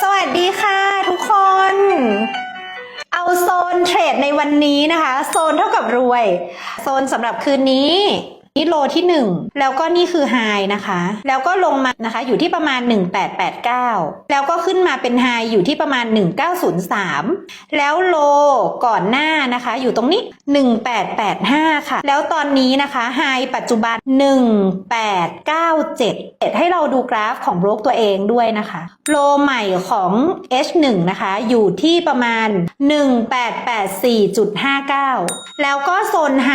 สวัสดีค่ะทุกคน เอาโซนเทรดในวันนี้นะคะ โซนเท่ากับรวย โซนสำหรับคืนนี้ นี่โลที่ 1 แล้วก็นี่คือไฮนะคะ แล้วก็ลงมานะคะอยู่ที่ประมาณ 1889 แล้วก็ขึ้นมาเป็นไฮอยู่ที่ประมาณ 1903 แล้วโลก่อนหน้านะคะ อยู่ตรงนี้ 1885 ค่ะ แล้วตอนนี้นะคะไฮปัจจุบัน 1897 ให้เราดูกราฟของบล็อกตัวเองด้วยนะคะโลใหม่ของ H1 นะคะ อยู่ที่ประมาณ 1884.59 แล้วก็โซนไฮ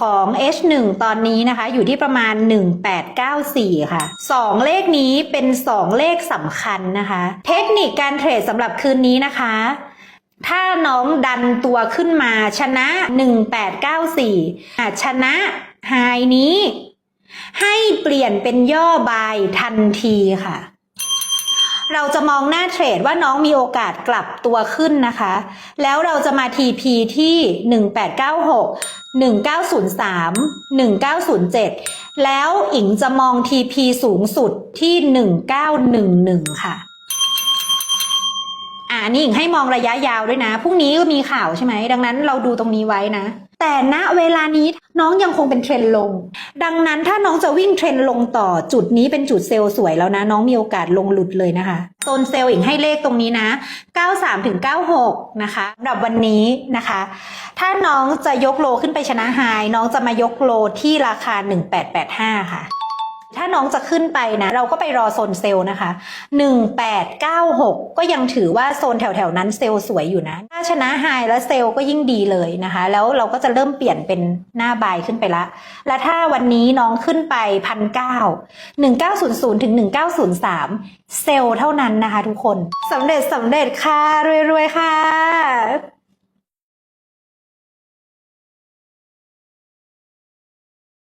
ของ H1 ตอนนี้นะคะอยู่ที่ประมาณ 1894 ค่ะ 2 เลขนี้เป็น 2 เลขสำคัญนะคะ เทคนิคการเทรดสำหรับคืนนี้นะคะถ้าน้องดันตัวขึ้นมาชนะ 1894อะชนะไฮนี้ ให้เปลี่ยนเป็นย่อบายทันทีค่ะ เราจะมองหน้าเทรดว่าน้องมีโอกาสกลับตัวขึ้นนะคะ แล้วเราจะมา TP ที่ 1896 1903 1907 แล้วอิงจะมอง TP สูงสุดที่ 1911 ค่ะ อ่านี่หญิงให้มองระยะยาวด้วยนะ พรุ่งนี้ก็มีข่าวใช่ไหม ดังนั้นเราดูตรงนี้ไว้นะ แต่ณเวลานี้น้องยังคงเป็นเทรนลง ดังนั้นถ้าน้องจะวิ่งเทรนลงต่อจุดนี้เป็นจุดเซลล์สวยแล้วนะ น้องมีโอกาสลงหลุดเลยนะคะโซนเซลล์หญิงให้เลขตรงนี้นะ 93ถึง96 นะคะสำหรับวันนี้นะคะ ถ้าน้องจะยกโลขึ้นไปชนะไฮน้องจะมายกโลที่ราคา 1885 ค่ะ ถ้าน้องจะขึ้นไปนะ เราก็ไปรอโซนเซลล์นะคะ 1896 ก็ยังถือว่าโซนแถวๆนั้นเซลล์สวยอยู่นะ ถ้าชนะไฮแล้วเซลล์ก็ยิ่งดีเลยนะคะ แล้วเราก็จะเริ่มเปลี่ยนเป็นหน้าบายขึ้นไปละ และถ้าวันนี้น้องขึ้นไปพันเก้า1900ถึง1903เซลล์เท่านั้นนะคะทุกคนสำเร็จสำเร็จค่ะรวยๆค่ะ